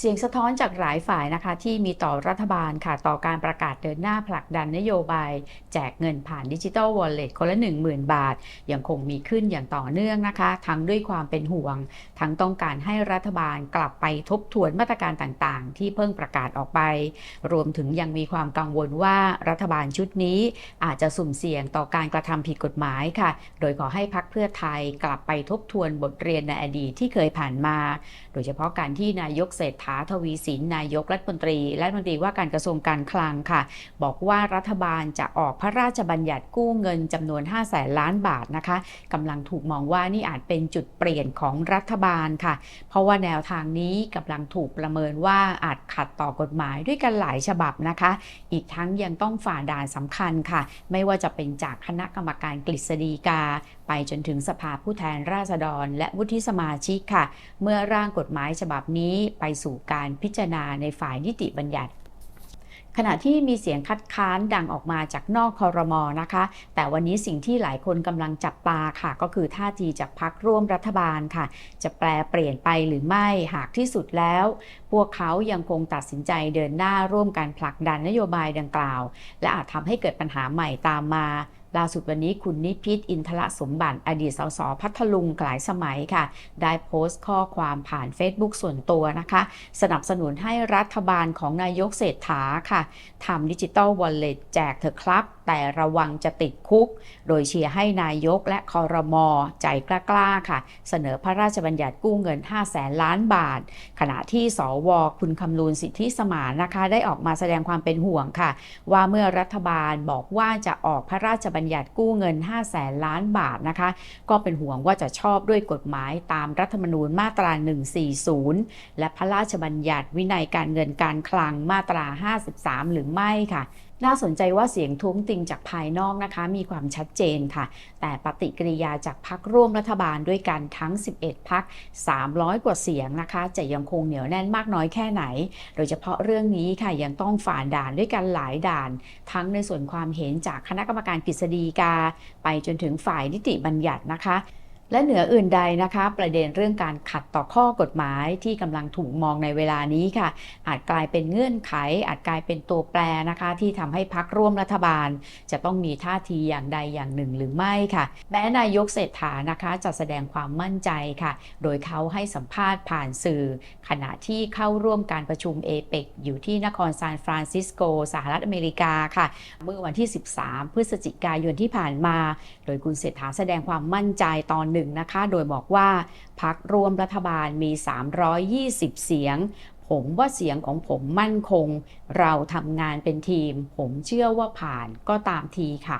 เสียงสะท้อนจากหลายฝ่ายนะคะที่มีต่อรัฐบาลค่ะต่อการประกาศเดินหน้าผลักดันนโยบาย แจกเงินผ่านดิจิ t a ลวอลเล็ตคนละ 10,000 บาท ยังคงมีขึ้นอย่างต่อเนื่องนะคะ ทั้งด้วยความเป็นห่วง ทั้งต้องการให้รัฐบาลกลับไปทบทวนมาตรการต่างๆ ที่เพิ่งประกาศออกไป รวมถึงยังมีความกังวลว่ารัฐบาลชุดนี้อาจจะสุ่มเสี่ยงต่อการกระทำผิดกฎหมายค่ะ โดยขอให้พักเพื่อไทยกลับไปทบทวนบทเรียนในอดีตที่เคยผ่านมา โดยเฉพาะการที่นายกเศรษฐาทวีสินนายกรัฐมนตรีและรัฐมนตรีว่าการกระทรวงการคลังค่ะ บอกว่ารัฐบาลจะออกพระราชบัญญัติกู้เงินจำนวน 5 0 0แสนล้านบาทนะคะกำลังถูกมองว่านี่อาจเป็นจุดเปลี่ยนของรัฐบาลค่ะ เพราะว่าแนวทางนี้กำลังถูกประเมินว่าอาจขัดต่อกฎหมายด้วยกันหลายฉบับนะคะ อีกทั้งยังต้องฝ่าด่านสำคัญค่ะ ไม่ว่าจะเป็นจากคณะกรรมการกฤษฎีกา ไปจนถึงสภาผู้แทนราษฎร และวุฒิสมาชิกค่ะ เมื่อร่างกฎหมายฉบับนี้ไปสู่การพิจารณาในฝ่ายนิติบัญญัติ ขณะที่มีเสียงคัดค้านดังออกมาจากนอกคอรมอนะคะ แต่วันนี้สิ่งที่หลายคนกำลังจับตาค่ะ ก็คือท่าทีจากพักร่วมรัฐบาลค่ะ จะแปลเปลี่ยนไปหรือไม่หากที่สุดแล้ว พวกเขายังคงตัดสินใจเดินหน้าร่วมการผลักดันนโยบายดังกล่าว และอาจทำให้เกิดปัญหาใหม่ตามมาล่าสุดวันนี้คุณนิพิษอินทะสมบัติอดีตสสพัทลุงหลายสมัยค่ะ ได้โพสต์ข้อความผ่าน Facebook ส่วนตัวนะคะ สนับสนุนให้รัฐบาลของนายกเศรษฐาค่ะทำดิจิตอลวอลเล็ตแจกเถอะครับ แต่ระวังจะติดคุก โดยเชียร์ให้นายกและคอรมอใจกล้าๆค่ะ เสนอพระราชบัญญัติกู้เงิน 5 0 0แสนล้านบาท ขณะที่สวคุณคำนูนสิทธิสมานนะคะ ได้ออกมาแสดงความเป็นห่วงค่ะ ว่าเมื่อรัฐบาลบอกว่าจะออกพระราชบัญญัติกู้เงิน 5 0 0แสนล้านบาทนะคะ ก็เป็นห่วงว่าจะชอบด้วยกฎหมายตามรัฐธรรมนูญมาตรา 140 และพระราชบัญญัติวินัยการเงินการคลังมาตรา 53 หรือไม่ค่ะ น่าสนใจว่าเสียงท้วงติงจากภายนอกนะคะ มีความชัดเจนค่ะ แต่ปฏิกิริยาจากพักร่วมรัฐบาลด้วยกันทั้ง 11 พัก 300 กว่าเสียงนะคะ จะยังคงเหนียวแน่นมากน้อยแค่ไหน โดยเฉพาะเรื่องนี้ค่ะยังต้องฝ่าด่านด้วยกันหลายด่าน ทั้งในส่วนความเห็นจากคณะกรรมการกฤษฎีกา ไปจนถึงฝ่ายนิติบัญญัตินะคะ และเหนืออื่นใดนะคะ ประเด็นเรื่องการขัดต่อข้อกฎหมายที่กำลังถูกมองในเวลานี้ค่ะ อาจกลายเป็นเงื่อนไข อาจกลายเป็นตัวแปรนะคะ ที่ทำให้พักร่วมรัฐบาล จะต้องมีท่าทีอย่างใดอย่างหนึ่งหรือไม่ค่ะ แม้นายกเศรษฐานะคะจะแสดงความมั่นใจค่ะ โดยเขาให้สัมภาษณ์ผ่านสื่อ ขณะที่เข้าร่วมการประชุมเอเปกอยู่ที่นครซานฟรานซิสโกสหรัฐอเมริกาค่ะ เมื่อวันที่ 13 พฤศจิกายนที่ผ่านมา โดยคุณเศรษฐาแสดงความมั่นใจตอนนึ่งนะคะ โดยบอกว่าพักร่วมรัฐบาลมี 320 เสียง ผมว่าเสียงของผมมั่นคง เราทำงานเป็นทีม ผมเชื่อว่าผ่านก็ตามทีค่ะ